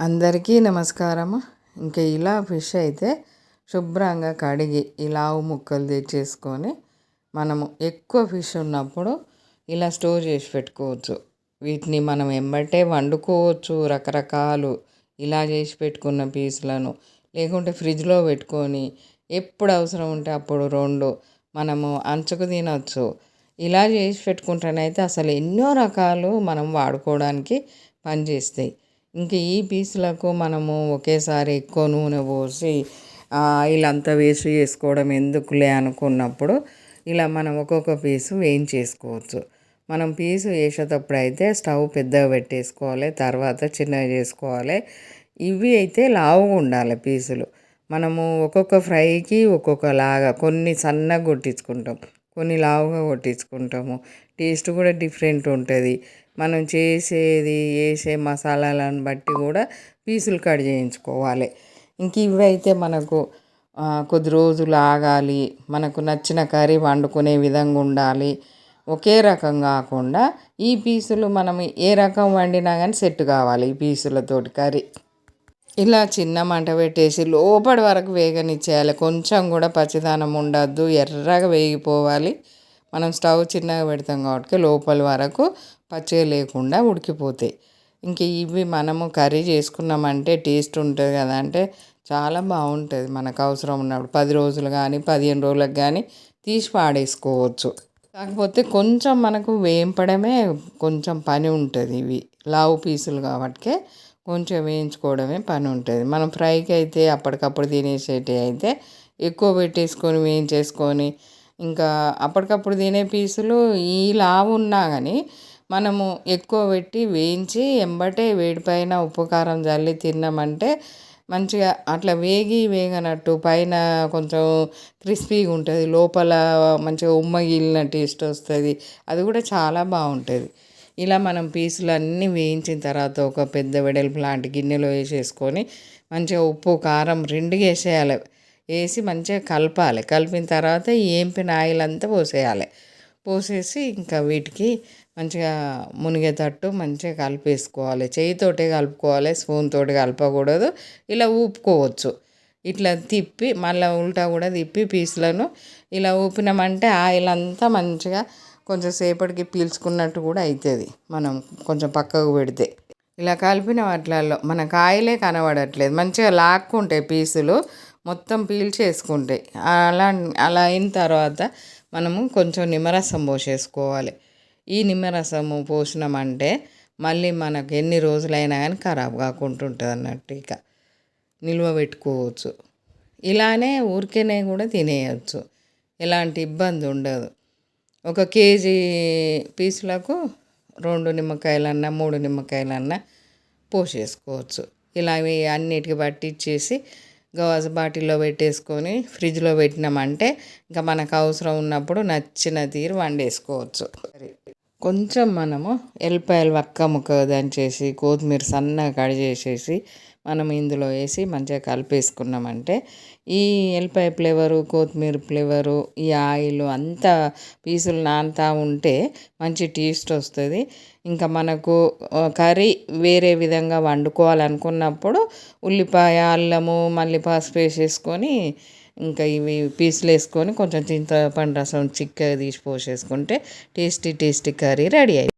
అందరికీ నమస్కారము. ఇంకా ఇలా ఫిష్ అయితే శుభ్రంగా కడిగి ఇలా ముక్కలు తెచ్చేసుకొని మనము ఎక్కువ ఫిష్ ఉన్నప్పుడు ఇలా స్టోర్ చేసి పెట్టుకోవచ్చు. వీటిని మనం ఎంబటే వండుకోవచ్చు రకరకాలు ఇలా చేసి పెట్టుకున్న పీసులను లేకుంటే ఫ్రిడ్జ్లో పెట్టుకొని ఎప్పుడు అవసరం ఉంటే అప్పుడు రెండు మనము అంచుకు తినవచ్చు ఇలా చేసి పెట్టుకుంటేనైతే అసలు ఎన్నో రకాలు మనం వాడుకోవడానికి పనిచేస్తాయి. ఇంక ఈ పీసులకు మనము ఒకేసారి ఎక్కువ నూనె పోసి ఆయిల్ అంతా వేసి చేసుకోవడం ఎందుకులే అనుకున్నప్పుడు ఇలా మనం ఒక్కొక్క పీసు వేయించేసుకోవచ్చు. మనం పీసు వేసేటప్పుడు అయితే స్టవ్ పెద్దగా పెట్టేసుకోవాలి తర్వాత చిన్నగా చేసుకోవాలి. ఇవి అయితే లావుగా ఉండాలి పీసులు. మనము ఒక్కొక్క ఫ్రైకి ఒక్కొక్కలాగా కొన్ని సన్నగా కొట్టించుకుంటాం కొన్ని లావుగా కొట్టించుకుంటాము. టేస్ట్ కూడా డిఫరెంట్ ఉంటుంది. మనం చేసేది వేసే మసాలాలను బట్టి కూడా పీసులు కట్ చేయించుకోవాలి. ఇంక ఇవైతే మనకు కొద్ది రోజులు ఆగాలి. మనకు నచ్చిన కర్రీ వండుకునే విధంగా ఉండాలి. ఒకే రకం కాకుండా ఈ పీసులు మనం ఏ రకం వండినా కానీ సెట్ కావాలి ఈ పీసులతోటి కర్రీ. ఇలా చిన్న మంట పెట్టేసి లోపటి వరకు వేగనిచ్చేయాలి. కొంచెం కూడా పచ్చిదానం ఉండద్దు. ఎర్రగా వేగిపోవాలి. మనం స్టవ్ చిన్నగా పెడతాం కాబట్టి లోపల వరకు పచ్చిగా లేకుండా ఉడికిపోతాయి. ఇంక ఇవి మనము కర్రీ చేసుకున్నామంటే టేస్ట్ ఉంటుంది కదా అంటే చాలా బాగుంటుంది మనకు అవసరం ఉన్నప్పుడు. పది రోజులు కానీ పదిహేను రోజులకు కానీ తీసి పాడేసుకోవచ్చు. కాకపోతే కొంచెం మనకు వేయింపడమే కొంచెం పని ఉంటుంది ఇవి. లావు పీసులు కాబట్టి కొంచెం వేయించుకోవడమే పని ఉంటుంది. మనం ఫ్రైకి అయితే అప్పటికప్పుడు తినేసేటి అయితే ఎక్కువ పెట్టేసుకొని వేయించేసుకొని ఇంకా అప్పటికప్పుడు తినే పీసులు ఇలా ఉన్నా కానీ మనము ఎక్కువ పెట్టి వేయించి ఎంబటే వేడిపైన ఉప్పు కారం చల్లి తిన్నామంటే మంచిగా అట్లా వేగి వేగనట్టు పైన కొంచెం క్రిస్పీగా ఉంటుంది. లోపల మంచిగా ఉమ్మగిలిన టేస్ట్ వస్తుంది. అది కూడా చాలా బాగుంటుంది. ఇలా మనం పీసులు అన్నీ వేయించిన తర్వాత ఒక పెద్ద వెడల్పు లాంటి గిన్నెలో వేసేసుకొని మంచిగా ఉప్పు కారం రెండు వేసేయాలి. వేసి మంచిగా కలపాలి. కలిపిన తర్వాత ఏంపిన ఆయిల్ అంతా పోసేయాలి. పోసేసి ఇంకా వీటికి మంచిగా మునిగేటట్టు మంచిగా కలిపేసుకోవాలి. చేయితోటే కలుపుకోవాలి స్పూన్ తోటి కలపకూడదు. ఇలా ఊపుకోవచ్చు. ఇట్లా తిప్పి మళ్ళీ ఉల్టా కూడా తిప్పి పీసులను ఇలా ఊపినామంటే ఆయిల్ అంతా మంచిగా కొంచెం సేపటికి పీల్చుకున్నట్టు కూడా అవుతుంది మనం కొంచెం పక్కకు పెడితే. ఇలా కలిపిన వాటిలలో మనకు ఆయిలే కనబడట్లేదు. మంచిగా లాక్కుంటాయి పీసులు. మొత్తం పీల్చేసుకుంటాయి అలా అలా అయిన తర్వాత మనము కొంచెం నిమ్మరసం పోసేసుకోవాలి. ఈ నిమ్మరసము పోసినామంటే మళ్ళీ మనకు ఎన్ని రోజులైనా కానీ ఖరాబ్ కాకుండా ఉంటుంది అన్నట్టు ఇక. నిల్వ పెట్టుకోవచ్చు. ఇలానే ఊరికేనే కూడా తినేయచ్చు. ఎలాంటి ఇబ్బంది ఉండదు. ఒక కేజీ పీసులకు రెండు నిమ్మకాయలన్నా మూడు నిమ్మకాయలన్నా పోసేసుకోవచ్చు. ఇలా అన్నిటికి పట్టించేసి గవాజ బాటిల్లో పెట్టేసుకొని ఫ్రిడ్జ్లో పెట్టినామంటే ఇంకా మనకు అవసరం ఉన్నప్పుడు నచ్చిన తీరు వండేసుకోవచ్చు. కొంచెం మనము ఎల్లిపాయలు వక్క ముక్క దంచేసి కొత్తిమీర సన్నగా కట్ చేసేసి మనం ఇందులో వేసి మంచిగా కలిపేసుకున్నామంటే ఈ ఎల్లిపాయ ఫ్లేవరు కొత్తిమీర ఫ్లేవరు ఈ ఆయిల్ అంతా పీసులు నానుతూ ఉంటే మంచి టేస్ట్ వస్తుంది. ఇంకా మనకు కర్రీ వేరే విధంగా వండుకోవాలనుకున్నప్పుడు ఉల్లిపాయ అల్లము మళ్ళీ పసుపు వేసేసుకొని ఇంకా ఇవి పీసులు వేసుకొని కొంచెం చింతపండు రసం చిక్కగా తీసి పోసేసుకుంటే టేస్టీ టేస్టీ కర్రీ రెడీ అయింది